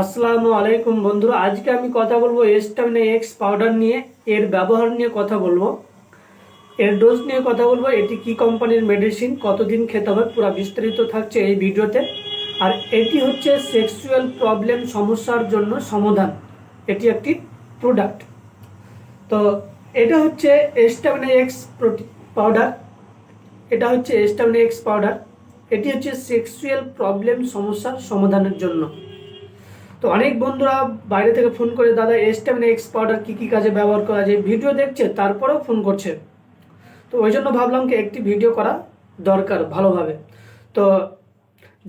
আসসালামু আলাইকুম বন্ধুরা, আজকে আমি কথা বলব এস্টামিনা এক্স পাউডার নিয়ে, এর ব্যবহার নিয়ে কথা বলব। এর ডোজ নিয়ে কথা বলব, এটি কি কোম্পানির মেডিসিন কতদিন খেতে হবে, পুরো বিস্তারিত থাকছে এই ভিডিওতে। আর এটি হচ্ছে সেক্সুয়াল প্রবলেম সমস্যার জন্য সমাধান। এটি একটি প্রোডাক্ট তো এটা হচ্ছে এস্টামিনা এক্স পাউডার এটা হচ্ছে এস্টামিনা এক্স পাউডার এটি হচ্ছে সেক্সুয়াল প্রবলেম সমস্যার সমাধানের জন্য। তো অনেক বন্ধুরা বাইরে থেকে ফোন করে, দাদা এস্টামিনা এক্স পাউডার কী কী কাজে ব্যবহার করা যায়? ভিডিও দেখছে, তারপরেও ফোন করছে। তো ওই জন্য ভাবলাম কি একটি ভিডিও করা দরকার ভালোভাবে। তো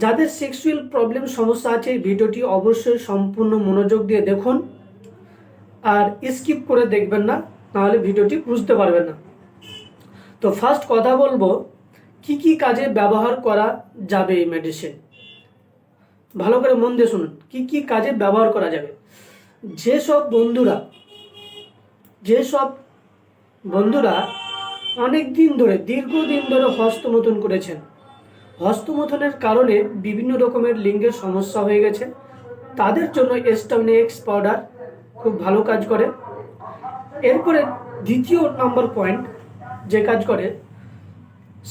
যাদের সেক্সুয়াল প্রবলেম সমস্যা আছে ভিডিওটি অবশ্যই সম্পূর্ণ মনোযোগ দিয়ে দেখুন আর স্কিপ করে দেখবেন না, নাহলে ভিডিওটি বুঝতে পারবেন না। তো ফার্স্ট কথা বলব, কি কি কাজে ব্যবহার করা যাবে এই মেডিসিন ভালো করে মন দিয়ে শুনুন, কি কি কাজে ব্যবহার করা যাবে? যেসব বন্ধুরা যেসব বন্ধুরা অনেক দিন ধরে, দীর্ঘদিন ধরে হস্তমথন করেছেন, হস্তমথনের কারণে বিভিন্ন রকমের লিঙ্গের সমস্যা হয়ে গেছে, তাদের জন্য এক্স পাউডার খুব ভালো কাজ করে। এরপরে দ্বিতীয় নম্বর পয়েন্ট যে কাজ করে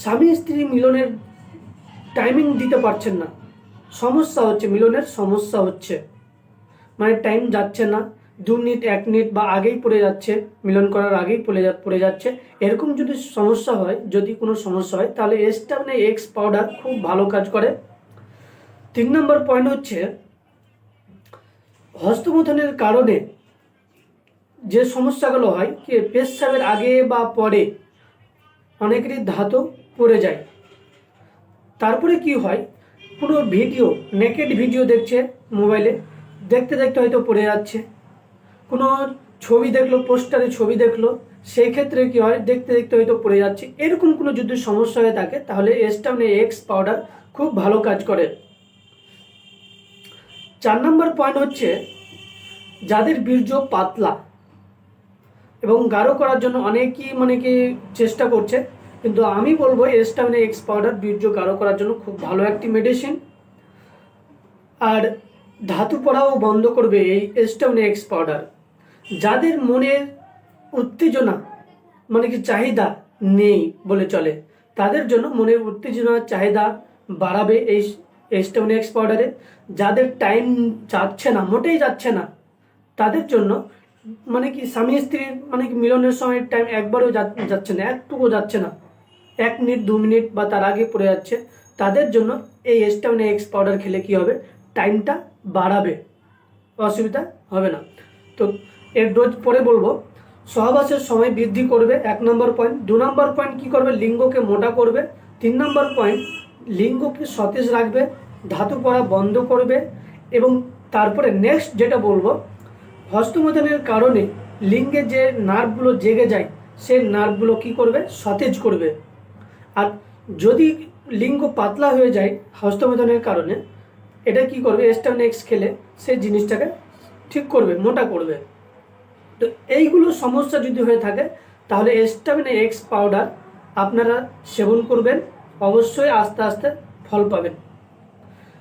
স্বামী স্ত্রী মিলনের টাইমিং দিতে পারছেন না। সমস্যা হচ্ছে, মিলনের সমস্যা হচ্ছে। মানে টাইম যাচ্ছে না। দু মিনিট, এক মিনিট বা আগেই পড়ে যাচ্ছে, মিলন করার আগেই পড়ে যা পড়ে যাচ্ছে। এরকম যদি সমস্যা হয়, যদি কোনো সমস্যা হয়, তাহলে এস্টামিনে এক্স পাউডার খুব ভালো কাজ করে। তিন নম্বর পয়েন্ট হচ্ছে, হস্তমথনের কারণে যে সমস্যাগুলো হয়, কি পেশাবের আগে বা পরে অনেকেরই ধাতু পড়ে যায়। তারপরে কি হয় কোনো ভিডিও নেকেড ভিডিও দেখছে মোবাইলে দেখতে দেখতে হয়তো পড়ে যাচ্ছে। কোনো ছবি দেখল, পোস্টারে ছবি দেখল, সেই ক্ষেত্রে কি হয়, দেখতে দেখতে হয়তো পড়ে যাচ্ছে। এরকম কোনো যদি সমস্যা হয়ে থাকে, তাহলে এস্টামনে এক্স পাউডার খুব ভালো কাজ করে। চার নম্বর পয়েন্ট হচ্ছে, যাদের বীর্য পাতলা এবং গাঢ় করার জন্য অনেকেই মানে কি চেষ্টা করছে কিন্তু আমি বলব এস্টামিনে এক্স পাউডার বীর্য গাঢ় করার জন্য খুব ভালো একটি মেডিসিন আর ধাতু পড়াও বন্ধ করবে এই এস্টামিনে এক্স পাউডার। যাদের মনের উত্তেজনা মানে কি চাহিদা নেই বলে চলে, তাদের জন্য মনের উত্তেজনার চাহিদা বাড়াবে এই এস্টামিনে এক্স পাউডারে যাদের টাইম যাচ্ছে না, মোটেই যাচ্ছে না, তাদের জন্য মানে কি স্বামী স্ত্রীর মানে কি মিলনের সময় টাইম একবারও যাচ্ছে না একটুকু যাচ্ছে না। এক মিনিট, দু মিনিট বা তার আগে পড়ে যাচ্ছে। তাদের জন্য এই এস্টামিনা এক্স পাউডার খেলে কি হবে? টাইমটা বাড়াবে। অসুবিধা হবে না। তো এর ডোজ পরে বলব, সহবাসের সময় বৃদ্ধি করবে, এক নম্বর পয়েন্ট দু নম্বর পয়েন্ট কি করবে? লিঙ্গকে মোটা করবে। তিন নম্বর পয়েন্ট লিঙ্গকে সতেজ রাখবে, ধাতু পড়া বন্ধ করবে এবং তারপরে নেক্সট যেটা বলব হস্তমোদনের কারণে লিঙ্গে যে নার্ভগুলো জেগে যায়, সেই নার্ভগুলো কি করবে? সতেজ করবে। আর যদি লিঙ্গ পাতলা হয়ে যায় হস্তমোদনের কারণে, এটা কি করবে? এক্স খেলে সেই জিনিসটাকে ঠিক করবে, মোটা করবে। তো এইগুলো সমস্যা যদি হয়ে থাকে, তাহলে এস্টামিনা এক্স পাউডার আপনারা সেবন করবেন, অবশ্যই আস্তে আস্তে ফল পাবেন।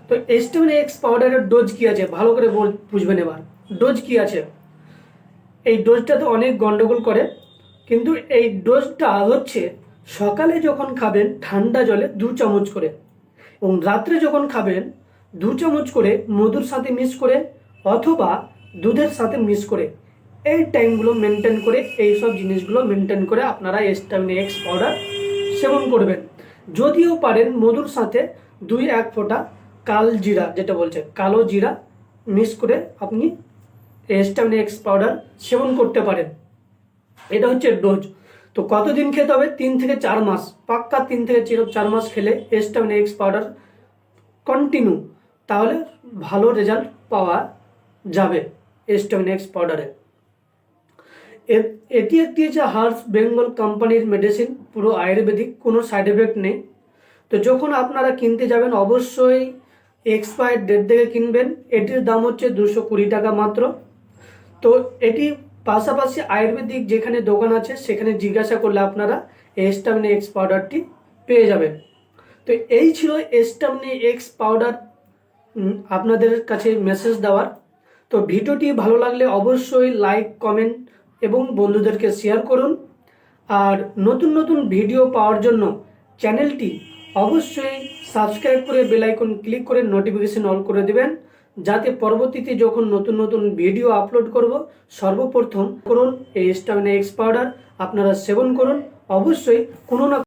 তো এস্টামিনা এক্স পাউডারের ডোজ কি আছে? ভালো করে বুঝবেন এবার। ডোজ কি আছে? এই ডোজটা তো অনেক গন্ডগোল করে, কিন্তু এই ডোজটা হচ্ছে সকালে যখন খাবেন ঠান্ডা জলে দু চামচ করে এবং রাত্রে যখন খাবেন দু চামচ করে মধুর সাথে মিক্স করে অথবা দুধের সাথে মিক্স করে। এই টাইমগুলো মেনটেন করে এই সব জিনিসগুলো মেনটেন করে আপনারা এস্টামিন এক্স পাউডার সেবন করবেন। যদিও পারেন মধুর সাথে দুই এক ফোঁটা কাল জিরা, যেটা বলছে, কালো জিরা মিক্স করে আপনি এস্টামিন এক্স পাউডার সেবন করতে পারেন। এটা হচ্ছে ডোজ তো কতদিন খেতে হবে? তিন থেকে চার মাস। পাক্কা তিন থেকে চির- মাস খেলে এস্টামিন এক্স পাউডার কন্টিনিউ তাহলে ভালো রেজাল্ট পাওয়া যাবে এস্টামিন এক্স পাউডারে এটি একটি হচ্ছে হার্স বেঙ্গল কোম্পানির মেডিসিন পুরো আয়ুর্বেদিক, কোনো সাইড এফেক্ট নেই। তো যখন আপনারা কিনতে যাবেন, অবশ্যই এক্সপায়ার ডেট থেকে কিনবেন। এটির দাম হচ্ছে দুশো কুড়ি টাকা মাত্র। তো এটি পাশাপাশি আয়ুর্বেদিক যেখানে দোকান আছে, সেখানে জিজ্ঞাসা করলে আপনারা এস্টামিনি এক্স পাউডারটি পেয়ে যাবেন। তো এই ছিল এস্টামিনি এক্স পাউডার আপনাদের কাছে মেসেজ দেওয়ার। তো ভিডিওটি ভালো লাগলে অবশ্যই লাইক কমেন্ট এবং বন্ধুদেরকে শেয়ার করুন। আর নতুন নতুন ভিডিও পাওয়ার জন্য চ্যানেলটি অবশ্যই সাবস্ক্রাইব করে বেলাইকন ক্লিক করে নোটিফিকেশন অন করে দেবেন। যাতে পরবর্তীতে যখন নতুন নতুন ভিডিও আপলোড করব, সর্বপ্রথম করুন এই স্টামিনা এক্স পাউডার আপনারা সেবন করুন। অবশ্যই কোনো না